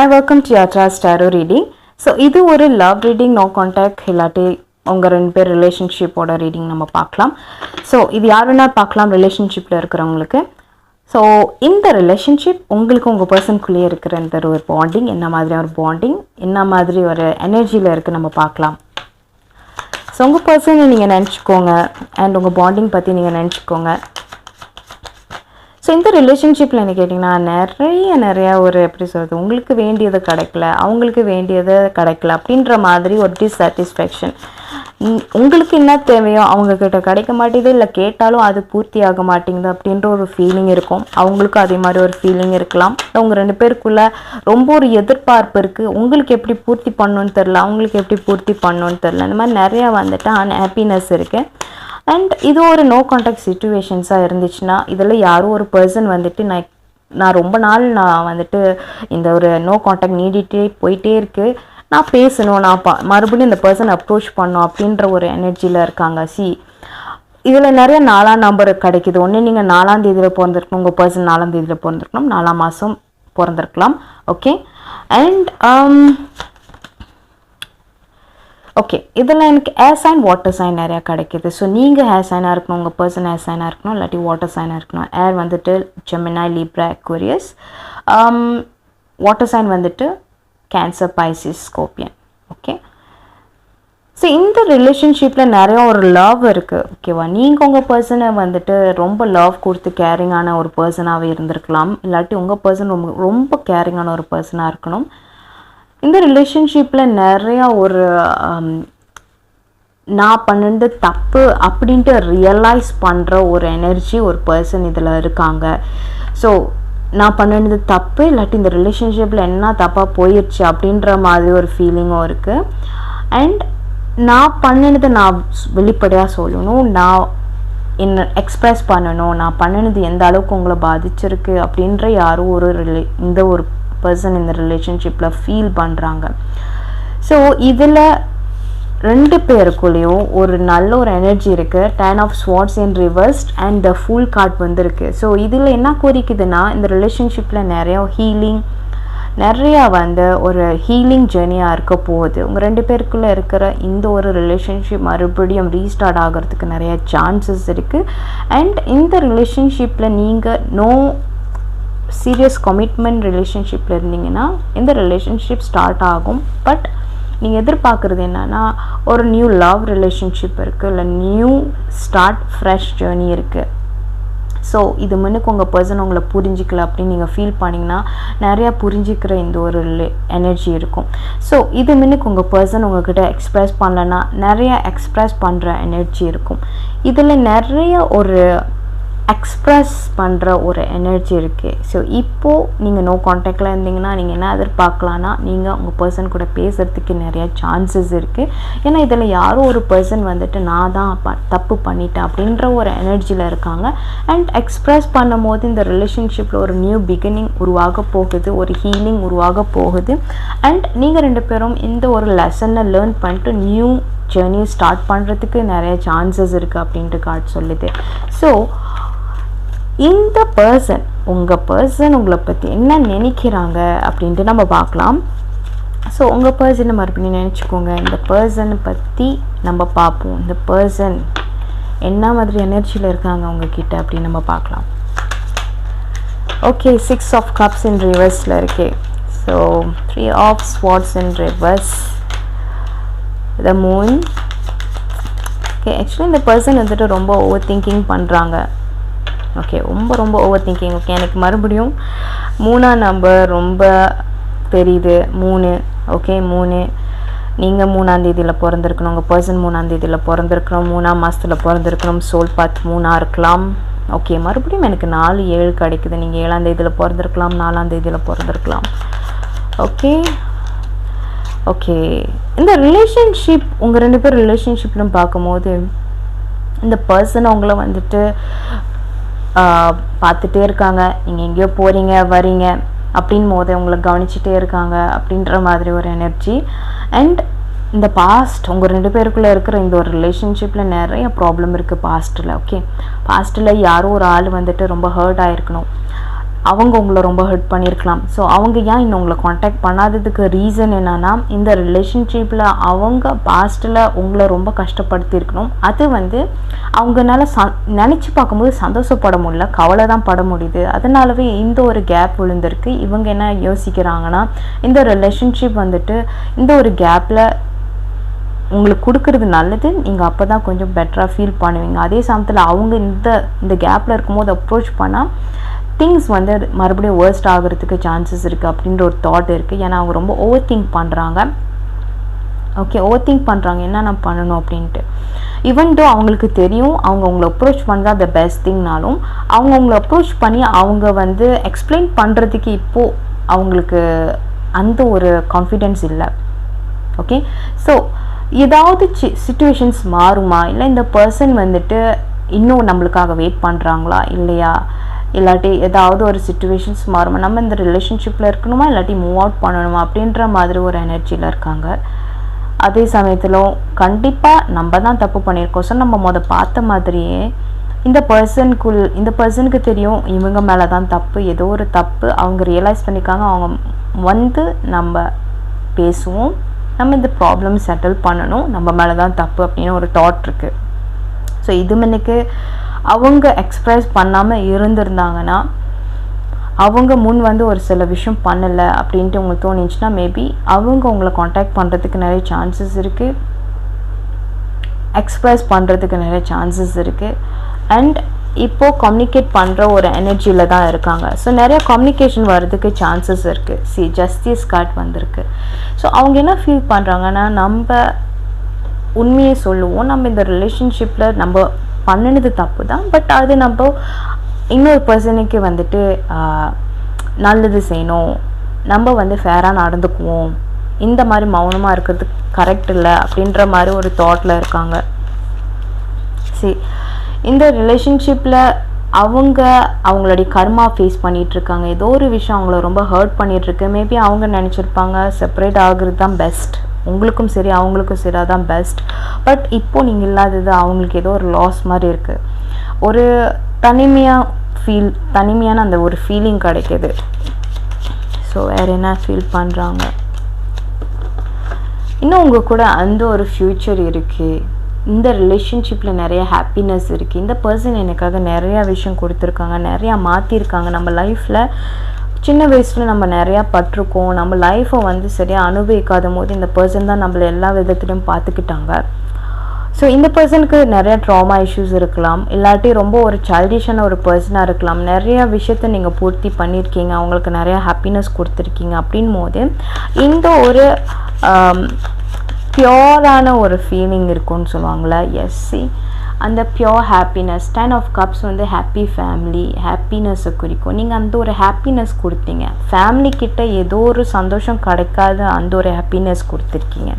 I welcome to Yatra ஸ்டாரோ reading so இது ஒரு லவ் ரீடிங் நோ கான்டாக்ட் இல்லாட்டி உங்கள் ரெண்டு பேர் ரிலேஷன்ஷிப்போட ரீடிங் நம்ம பார்க்கலாம். ஸோ இது யார் வேணால் பார்க்கலாம் ரிலேஷன்ஷிப்பில் இருக்கிறவங்களுக்கு. ஸோ இந்த ரிலேஷன்ஷிப் உங்களுக்கு உங்கள் பர்சனுக்குள்ளேயே இருக்கிற இந்த ஒரு பாண்டிங் என்ன மாதிரி ஒரு பாண்டிங் என்ன மாதிரி ஒரு எனர்ஜியில் இருக்குது நம்ம பார்க்கலாம். ஸோ உங்கள் பர்சனை நீங்கள் நினச்சிக்கோங்க அண்ட் உங்கள் பாண்டிங் பற்றி நீங்கள் நினச்சிக்கோங்க. ஸோ இந்த ரிலேஷன்ஷிப்பில் என்ன கேட்டிங்கன்னா நிறைய நிறையா ஒரு எப்படி சொல்கிறது உங்களுக்கு வேண்டியது கிடைக்கல அவங்களுக்கு வேண்டியது கிடைக்கல அப்படின்ற மாதிரி ஒரு டிஸாட்டிஸ்ஃபேக்ஷன் உங்களுக்கு என்ன தேவையோ அவங்கக்கிட்ட கிடைக்க மாட்டேங்குது இல்லை கேட்டாலும் அது பூர்த்தி ஆக மாட்டேங்குது அப்படின்ற ஒரு ஃபீலிங் இருக்கும். அவங்களுக்கும் அதே மாதிரி ஒரு ஃபீலிங் இருக்கலாம். அவங்க ரெண்டு பேருக்குள்ள ரொம்ப ஒரு எதிர்பார்ப்பு இருக்குது உங்களுக்கு எப்படி பூர்த்தி பண்ணணும்னு தெரில அவங்களுக்கு எப்படி பூர்த்தி பண்ணணும்னு தெரில இந்த மாதிரி நிறையா வந்துட்டு அன்ஹாப்பினஸ் இருக்குது அண்ட் இது ஒரு நோ கான்டாக்ட் சுச்சுவேஷன்ஸாக இருந்துச்சுன்னா இதில் யாரோ ஒரு பர்சன் வந்துட்டு நான் நான் ரொம்ப நாள் நான் வந்துட்டு இந்த ஒரு நோ கான்டாக்ட் நீடிட்டே போயிட்டே இருக்குது நான் பேசணும் நான் பா மறுபடியும் இந்த பர்சன் அப்ரோச் பண்ணும் அப்படின்ற ஒரு எனர்ஜியில் இருக்காங்க. சி இதில் நிறைய நாலாம் நம்பர் கிடைக்குது. ஒன்று நீங்கள் நாலாம் தேதியில் பிறந்திருக்கணும் உங்கள் பர்சன் நாலாம் தேதியில் பிறந்திருக்கணும் நாலாம் மாதம் பிறந்திருக்கலாம். ஓகே அண்ட் ஓகே இதில் எனக்கு ஏர் சைன் வாட்டர் சைன் நிறையா கிடைக்கிது. ஸோ நீங்கள் ஹேர் சைனாக இருக்கணும் உங்கள் பர்சன் ஹேர் சைனாக இருக்கணும் இல்லாட்டி வாட்டர் சைனாக இருக்கணும். ஏர் வந்துட்டு Gemini Libra Aquarius water sign வந்துட்டு Cancer Pisces Scorpion okay so இந்த ரிலேஷன்ஷிப்பில் நிறைய ஒரு லவ் இருக்குது ஓகேவா நீங்கள் உங்கள் பர்சனை வந்துட்டு ரொம்ப லவ் கொடுத்து கேரிங்கான ஒரு பர்சனாகவே இருந்திருக்கலாம். இல்லாட்டி உங்கள் பர்சன் ரொம்ப ரொம்ப கேரிங்கான ஒரு பர்சனாக இருக்கணும். இந்த ரிலேஷன்ஷிப்பில் நிறையா ஒரு um, நான் பண்ணது தப்பு அப்படின்ட்டு ரியலைஸ் பண்ணுற ஒரு எனர்ஜி ஒரு பர்சன் இதில் இருக்காங்க. ஸோ நான் பண்ணினது தப்பு இல்லாட்டி இந்த ரிலேஷன்ஷிப்பில் என்ன தப்பாக போயிடுச்சு அப்படின்ற மாதிரி ஒரு ஃபீலிங்கும் இருக்குது அண்ட் நான் பண்ணினது நான் வெளிப்படையாக சொல்லணும். நான் என்ன எக்ஸ்ப்ரெஸ் பண்ணணும். நான் பண்ணினது எந்த அளவுக்கு உங்களை பாதிச்சிருக்கு அப்படின்ற யாரும் ஒரு ரிலே இந்த ஒரு பர்சன் இந்த ரிலேஷன்ஷிப்பில் ஃபீல் பண்ணுறாங்க ஸோ இதில் ரெண்டு பேருக்குள்ளேயும் ஒரு நல்ல ஒரு எனர்ஜி இருக்குது ten of swords in reversed and the fool card வந்துருக்கு. ஸோ இதில் என்ன குறிக்குதுன்னா இந்த ரிலேஷன்ஷிப்பில் நிறையா ஹீலிங் நிறையா வந்து ஒரு ஹீலிங் ஜேர்னியாக இருக்க போகுது. உங்கள் ரெண்டு பேருக்குள்ளே இருக்கிற இந்த ஒரு ரிலேஷன்ஷிப் மறுபடியும் ரீஸ்டார்ட் ஆகிறதுக்கு நிறைய சான்சஸ் இருக்குது அண்ட் இந்த ரிலேஷன்ஷிப்பில் நீங்கள் நோ சீரியஸ் கமிட்மெண்ட் ரிலேஷன்ஷிப்பில் இருந்தீங்கன்னா இந்த ரிலேஷன்ஷிப் ஸ்டார்ட் ஆகும். பட் நீங்கள் எதிர்பார்க்குறது என்னென்னா ஒரு நியூ லவ் ரிலேஷன்ஷிப் இருக்குது இல்லை நியூ ஸ்டார்ட் ஃப்ரெஷ் ஜேர்னி இருக்குது ஸோ இது முன்னுக்கு உங்கள் பர்சன் உங்களை புரிஞ்சிக்கல அப்படின்னு நீங்கள் ஃபீல் பண்ணிங்கன்னா நிறையா புரிஞ்சிக்கிற இந்த ஒரு எனர்ஜி இருக்கும். ஸோ இது முன்னுக்கு உங்கள் பர்சன் உங்ககிட்ட எக்ஸ்ப்ரெஸ் பண்ணலன்னா நிறையா எக்ஸ்ப்ரெஸ் பண்ணுற எனர்ஜி இருக்கும். இதில் நிறைய ஒரு எக்ஸ்ப்ரெஸ் பண்ணுற ஒரு எனர்ஜி இருக்குது ஸோ இப்போது நீங்கள் நோ காண்டாக்டில் இருந்தீங்கன்னா நீங்கள் என்ன எதிர்பார்க்கலான்னா நீங்கள் உங்கள் பர்சன் கூட பேசுகிறதுக்கு நிறைய சான்சஸ் இருக்குது ஏன்னா இதில் யாரோ ஒரு பர்சன் வந்துட்டு நான் தான் ப தப்பு பண்ணிட்டேன் அப்படின்ற ஒரு எனர்ஜியில் இருக்காங்க. அண்ட் எக்ஸ்ப்ரெஸ் பண்ணும் போது இந்த ரிலேஷன்ஷிப்பில் ஒரு நியூ பிகினிங் உருவாக போகுது ஒரு ஹீலிங் உருவாக போகுது. அண்ட் நீங்கள் ரெண்டு பேரும் இந்த ஒரு லெசனை லேர்ன் பண்ணிட்டு நியூ ஜேர்னி ஸ்டார்ட் பண்ணுறதுக்கு நிறைய சான்சஸ் இருக்குது அப்படின்ட்டு கார்டு சொல்லுது. ஸோ இந்த பர்சன் உங்கள் பர்சன் உங்களை பற்றி என்ன நினைக்கிறாங்க அப்படின்ட்டு நம்ம பார்க்கலாம். ஸோ உங்கள் பர்சனை மறுபடியும் நினச்சிக்கோங்க. இந்த பர்சனை பற்றி நம்ம பார்ப்போம். இந்த பர்சன் என்ன மாதிரி எனர்ஜியில் இருக்காங்க உங்ககிட்ட அப்படின்னு நம்ம பார்க்கலாம். Okay six of cups in ரிவர்ஸில் இருக்கே. So three of swords in reverse the moon okay actually இந்த பர்சன் வந்துட்டு ரொம்ப ஓவர் திங்கிங் பண்ணுறாங்க ஓகே ரொம்ப ரொம்ப ஓவர் திங்கிங் ஓகே எனக்கு மறுபடியும் மூணாம் நம்பர் ரொம்ப தெரியுது. மூணு. ஓகே மூணு. நீங்கள் மூணாந்தேதியில் பிறந்திருக்கணும். உங்கள் பர்சன் மூணாந்தேதியில் பிறந்திருக்கணும். மூணாம் மாதத்தில் பிறந்திருக்கணும். சோல் பாத் மூணாக இருக்கலாம். ஓகே மறுபடியும் எனக்கு நாலு ஏழு கிடைக்குது. நீங்கள் ஏழாம் தேதியில் பிறந்திருக்கலாம். நாலாம் தேதியில் பிறந்திருக்கலாம். ஓகே ஓகே இந்த ரிலேஷன்ஷிப் உங்கள் ரெண்டு பேர் ரிலேஷன்ஷிப்னு பார்க்கும்போது இந்த பர்சன் அவங்கள வந்துட்டு பார்த்துட்டே இருக்காங்க. நீங்கள் எங்கேயோ போகிறீங்க வரீங்க அப்படின் போது உங்களை கவனிச்சுட்டே இருக்காங்க அப்படின்ற மாதிரி ஒரு எனர்ஜி அண்ட் இந்த பாஸ்ட் உங்கள் ரெண்டு பேருக்குள்ளே இருக்கிற இந்த ஒரு ரிலேஷன்ஷிப்பில் நிறைய ப்ராப்ளம் இருக்குது பாஸ்ட்டில் ஓகே பாஸ்ட்டில் யாரோ ஒரு ஆள் வந்துட்டு ரொம்ப ஹர்ட் ஆகிருக்கணும் அவங்க உங்களை ரொம்ப ஹர்ட் பண்ணியிருக்கலாம். ஸோ அவங்க ஏன் இன்னும் உங்களை காண்டாக்ட் பண்ணாததுக்கு ரீசன் என்னன்னா இந்த ரிலேஷன்ஷிப்பில் அவங்க பாஸ்ட்டில் உங்களை ரொம்ப கஷ்டப்படுத்தியிருக்கணும். அது வந்து அவங்கனால ச நினச்சி பார்க்கும்போது சந்தோஷப்பட முடியல கவலை தான் பட முடியுது. அதனாலவே இந்த ஒரு கேப் விழுந்திருக்கு. இவங்க என்ன யோசிக்கிறாங்கன்னா இந்த ரிலேஷன்ஷிப் வந்துட்டு இந்த ஒரு கேப்பில் உங்களுக்கு கொடுக்கறது நல்லது. நீங்கள் அப்போ தான் கொஞ்சம் பெட்டராக ஃபீல் பண்ணுவீங்க. அதே சமயத்தில் அவங்க இந்த இந்த கேப்பில் இருக்கும்போது அப்ரோச் பண்ணால் திங்ஸ் வந்து மறுபடியும் வேர்ஸ்ட் ஆகிறதுக்கு சான்சஸ் இருக்குது அப்படின்ற ஒரு தாட் இருக்குது ஏன்னா அவங்க ரொம்ப ஓவர் திங்க் பண்ணுறாங்க ஓகே ஓவர் திங்க் பண்ணுறாங்க என்னென்ன பண்ணணும் அப்படின்ட்டு. ஈவன் டோ அவங்களுக்கு தெரியும் அவங்க உங்களை அப்ரோச் பண்ணுறா த பெஸ்ட் திங்னாலும் அவங்க உங்களை அப்ரோச் பண்ணி அவங்க வந்து எக்ஸ்பிளைன் பண்ணுறதுக்கு இப்போது அவங்களுக்கு அந்த ஒரு கான்ஃபிடென்ஸ் இல்லை. ஓகே ஸோ ஏதாவது சி சுச்சுவேஷன்ஸ் மாறுமா? இல்லை இந்த பர்சன் வந்துட்டு இன்னும் நம்மளுக்காக வெயிட் பண்ணுறாங்களா இல்லையா? இல்லாட்டி ஏதாவது ஒரு சுச்சுவேஷன்ஸ் மாறுமா? நம்ம இந்த ரிலேஷன்ஷிப்பில் இருக்கணுமா? இல்லாட்டி மூவ் அவுட் பண்ணணுமா? அப்படின்ற மாதிரி ஒரு எனர்ஜியில் இருக்காங்க. அதே சமயத்தில் கண்டிப்பாக நம்ம தான் தப்பு பண்ணியிருக்கோம். ஸோ நம்ம முத பார்த்த மாதிரியே இந்த பர்சனுக்குள் இந்த பர்சனுக்கு தெரியும் இவங்க மேலே தான் தப்பு. ஏதோ ஒரு தப்பு அவங்க ரியலைஸ் பண்ணிக்காங்க அவங்க வந்து நம்ம பேசுவோம். நம்ம இந்த ப்ராப்ளம் செட்டில் பண்ணணும். நம்ம மேலே தான் தப்பு அப்படின்னு ஒரு தாட் இருக்குது ஸோ இது மணிக்கு அவங்க எக்ஸ்ப்ரெஸ் பண்ணாமல் இருந்திருந்தாங்கன்னா அவங்க முன் வந்து ஒரு சில விஷயம் பண்ணலை அப்படின்ட்டு உங்களுக்கு தோணுச்சுன்னா மேபி அவங்க உங்களை காண்டாக்ட் பண்ணுறதுக்கு நிறைய சான்சஸ் இருக்குது எக்ஸ்ப்ரெஸ் பண்ணுறதுக்கு நிறைய சான்சஸ் இருக்குது அண்ட் இப்போது கம்யூனிகேட் பண்ணுற ஒரு எனர்ஜியில் தான் இருக்காங்க. ஸோ நிறைய கம்யூனிகேஷன் வர்றதுக்கு சான்சஸ் இருக்குது சி ஜஸ்டிஸ் கார்ட் வந்திருக்கு. ஸோ அவங்க என்ன ஃபீல் பண்ணுறாங்கன்னா நம்ம உண்மையை சொல்லுவோம். நம்ம இந்த ரிலேஷன்ஷிப்பில் நம்ம பண்ணினது தப்பு தான் பட் அது நம்ம இன்னொரு பர்சனுக்கு வந்துட்டு நல்லது செய்யணும். நம்ம வந்து ஃபேராக நடந்துக்குவோம். இந்த மாதிரி மௌனமாக இருக்கிறது கரெக்ட் இல்லை அப்படின்ற மாதிரி ஒரு தாட்டில் இருக்காங்க. சரி. இந்த ரிலேஷன்ஷிப்பில் அவங்க அவங்களுடைய கர்மா ஃபேஸ் பண்ணிட்டு இருக்காங்க. ஏதோ ஒரு விஷயம் அவங்கள ரொம்ப ஹர்ட் பண்ணிகிட்ருக்கு மேபி அவங்க நினச்சிருப்பாங்க செப்பரேட் ஆகுறது தான் பெஸ்ட் உங்களுக்கும் சரி அவங்களுக்கும் சரி அதான் பெஸ்ட் பட் இப்போ நீங்கள் இல்லாதது அவங்களுக்கு ஏதோ ஒரு லாஸ் மாதிரி இருக்குது ஒரு தனிமையாக ஃபீல் தனிமையான அந்த ஒரு ஃபீலிங் கிடைக்குது. ஸோ வேறு என்ன ஃபீல் பண்ணுறாங்க இன்னும் உங்கள் கூட அந்த ஒரு ஃப்யூச்சர் இருக்குது இந்த ரிலேஷன்ஷிப்பில் நிறைய ஹாப்பினஸ் இருக்குது இந்த பர்சன் எனக்காக நிறையா விஷயம் கொடுத்துருக்காங்க நிறையா மாற்றிருக்காங்க நம்ம லைஃப்பில் சின்ன வயசில் நம்ம நிறையா பட்டிருக்கோம். நம்ம லைஃப்பை வந்து சரியாக அனுபவிக்காத போது இந்த பர்சன் தான் நம்மளை எல்லா விதத்துலையும் பார்த்துக்கிட்டாங்க. ஸோ இந்த பர்சனுக்கு நிறைய ட்ராமா இஷ்யூஸ் இருக்கலாம். இல்லாட்டி ரொம்ப ஒரு சைல்டிஷான ஒரு பர்சனாக இருக்கலாம். நிறைய விஷயத்த நீங்கள் பூர்த்தி பண்ணியிருக்கீங்க. அவங்களுக்கு நிறைய ஹாப்பினஸ் கொடுத்துருக்கீங்க அப்படின் போது இந்த ஒரு um, பியோரான ஒரு ஃபீலிங் இருக்கும்னு சொல்லுவாங்களே எஸ் சி அந்த pure happiness ten of cups வந்து ஹாப்பி ஃபேமிலி ஹாப்பினஸ்ஸை குறிக்கும். நீங்கள் அந்த ஒரு ஹாப்பினஸ் கொடுத்தீங்க. ஃபேமிலி கிட்ட ஏதோ ஒரு சந்தோஷம் கிடைக்காத அந்த ஒரு ஹாப்பினஸ் கொடுத்துருக்கீங்க.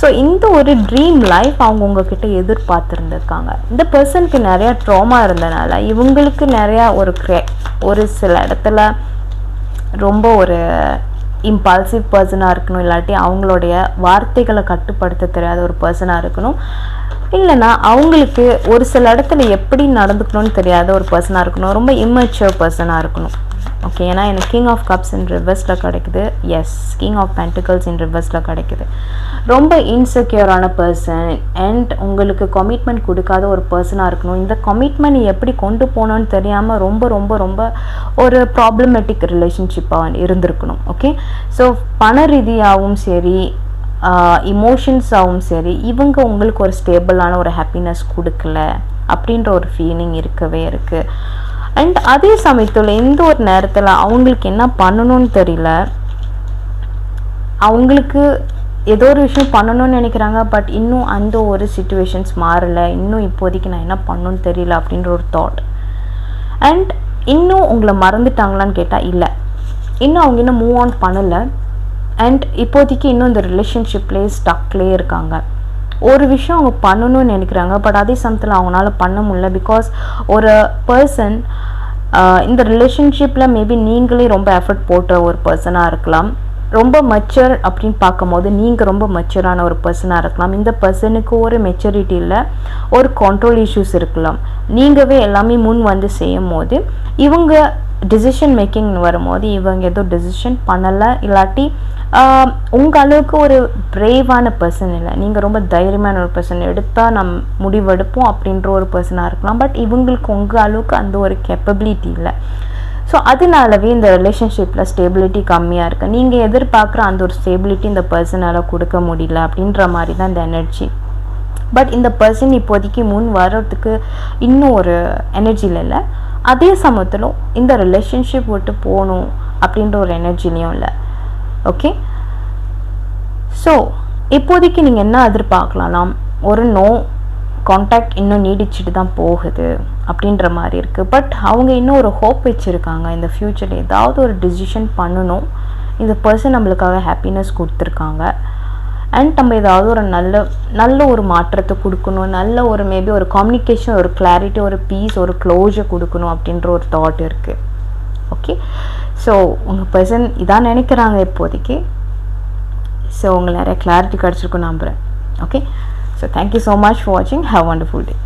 ஸோ இந்த ஒரு ட்ரீம் லைஃப் அவங்க உங்ககிட்ட எதிர்பார்த்துருந்துருக்காங்க. இந்த பர்சனுக்கு நிறையா ட்ராமா இருந்தனால இவங்களுக்கு நிறையா ஒரு க்ரே ஒரு சில இடத்துல ரொம்ப ஒரு இம்பால்சிவ் பர்சனாக இருக்கணும் இல்லாட்டி அவங்களுடைய வார்த்தைகளை கட்டுப்படுத்த தெரியாத ஒரு பர்சனாக இருக்கணும். இல்லைன்னா அவங்களுக்கு ஒரு சில இடத்துல எப்படி நடந்துக்கணும்னு தெரியாத ஒரு பர்சனாக இருக்கணும். ரொம்ப இம்மெச்சுவர் பர்சனாக இருக்கணும். ஓகே ஏன்னா எனக்கு கிங் ஆஃப் கப்ஸ் இன் ரிவர்ஸில் கிடைக்குது. Yes king of pentacles in ரிவர்ஸில் கிடைக்குது. ரொம்ப இன்செக்யூரான பர்சன் அண்ட் உங்களுக்கு கமிட்மெண்ட் கொடுக்காத ஒரு பர்சனாக இருக்கணும். இந்த கமிட்மெண்ட் எப்படி கொண்டு போகணும்னு தெரியாமல் ரொம்ப ரொம்ப ரொம்ப ஒரு ப்ராப்ளமேட்டிக் ரிலேஷன்ஷிப்பாக இருந்திருக்கணும். ஓகே ஸோ பண ரீதியாகவும் சரி இமோஷன்ஸாகவும் சரி இவங்க உங்களுக்கு ஒரு ஸ்டேபிளான ஒரு ஹாப்பினஸ் கொடுக்கல அப்படின்ற ஒரு ஃபீலிங் இருக்கவே இருக்குது அண்ட் அதே சமயத்தில் எந்த ஒரு நேரத்தில் அவங்களுக்கு என்ன பண்ணணும்னு தெரியல. அவங்களுக்கு ஏதோ ஒரு விஷயம் பண்ணணும்னு நினைக்கிறாங்க பட் இன்னும் அந்த ஒரு சுச்சுவேஷன்ஸ் மாறலை. இன்னும் இப்போதைக்கு நான் என்ன பண்ணணும்னு தெரியல அப்படின்ற ஒரு தாட் அண்ட் இன்னும் உங்களை மறந்துட்டாங்களான்னு கேட்டால் இல்லை. இன்னும் அவங்க இன்னும் மூவ் ஆன் பண்ணலை. அண்ட் இப்போதைக்கு இன்னும் இந்த ரிலேஷன்ஷிப்லேயே ஸ்டக்லேயே இருக்காங்க. ஒரு விஷயம் அவங்க பண்ணணும்னு நினைக்கிறாங்க பட் அதே சமயத்தில் அவங்களால பண்ண முடியல பிகாஸ் ஒரு பர்சன் இந்த ரிலேஷன்ஷிப்பில் மேபி நீங்களே ரொம்ப எஃபர்ட் போட்ட ஒரு பர்சனாக இருக்கலாம். ரொம்ப மெச்சூர் அப்படின்னு பார்க்கும்போது நீங்கள் ரொம்ப மெச்சூரான ஒரு பர்சனாக இருக்கலாம். இந்த பர்சனுக்கு ஒரு மெச்சூரிட்டி இல்லை ஒரு கண்ட்ரோல் இஷ்யூஸ் இருக்கலாம். நீங்கவே எல்லாமே முன் வந்து செய்யும் போது இவங்க டிசிஷன் மேக்கிங் வரும்போது இவங்க எதுவும் டிசிஷன் பண்ணலை இல்லாட்டி உங்கள் உங்க அளவுக்கு ஒரு பிரேவான பர்சன் இல்லை. நீங்கள் ரொம்ப தைரியமான ஒரு பர்சன் எடுத்தால் நம் முடிவெடுப்போம் அப்படின்ற ஒரு பர்சனாக இருக்கலாம். பட் இவங்களுக்கு உங்கள் அளவுக்கு அந்த ஒரு கேப்பபிலிட்டி இல்லை. ஸோ அதனாலவே இந்த ரிலேஷன்ஷிப்பில் ஸ்டேபிலிட்டி கம்மியாக இருக்குது நீங்கள் எதிர்பார்க்குற அந்த ஒரு ஸ்டேபிலிட்டி இந்த பர்சனால் கொடுக்க முடியல அப்படின்ற மாதிரி தான் இந்த எனர்ஜி பட் இந்த பர்சன் இப்போதைக்கு முன் வர்றதுக்கு இன்னும் ஒரு எனர்ஜியில் இல்லை. அதே சமயத்தில் இந்த ரிலேஷன்ஷிப் விட்டு போகணும் அப்படின்ற ஒரு எனர்ஜிலையும் இல்லை. ஓகே ஸோ இப்போதைக்கு நீங்கள் என்ன எதிர்பார்க்கலாம்? ஒரு நோ காண்டாக்ட் இன்னும் நீடிச்சிட்டு தான் போகுது அப்படின்ற மாதிரி இருக்குது பட் அவங்க இன்னும் ஒரு ஹோப் வச்சுருக்காங்க. இந்த ஃப்யூச்சரில் ஏதாவது ஒரு டிசிஷன் பண்ணணும். இந்த பர்சன் நம்மளுக்காக ஹாப்பினஸ் கொடுத்துருக்காங்க. அண்ட் நம்ம ஏதாவது ஒரு நல்ல நல்ல ஒரு மாற்றத்தை கொடுக்கணும். நல்ல ஒரு மேபி ஒரு கம்யூனிகேஷன் ஒரு கிளாரிட்டி ஒரு பீஸ் ஒரு க்ளோஸை கொடுக்கணும் அப்படின்ற ஒரு தாட் இருக்குது ஓகே ஸோ உங்கள் பர்சன் இதான் நினைக்கிறாங்க இப்போதைக்கு. ஸோ உங்களுக்கு நிறைய கிளாரிட்டி கிடச்சிருக்கும் நம்புகிறேன் okay So thank you so much for watching. Have a wonderful day.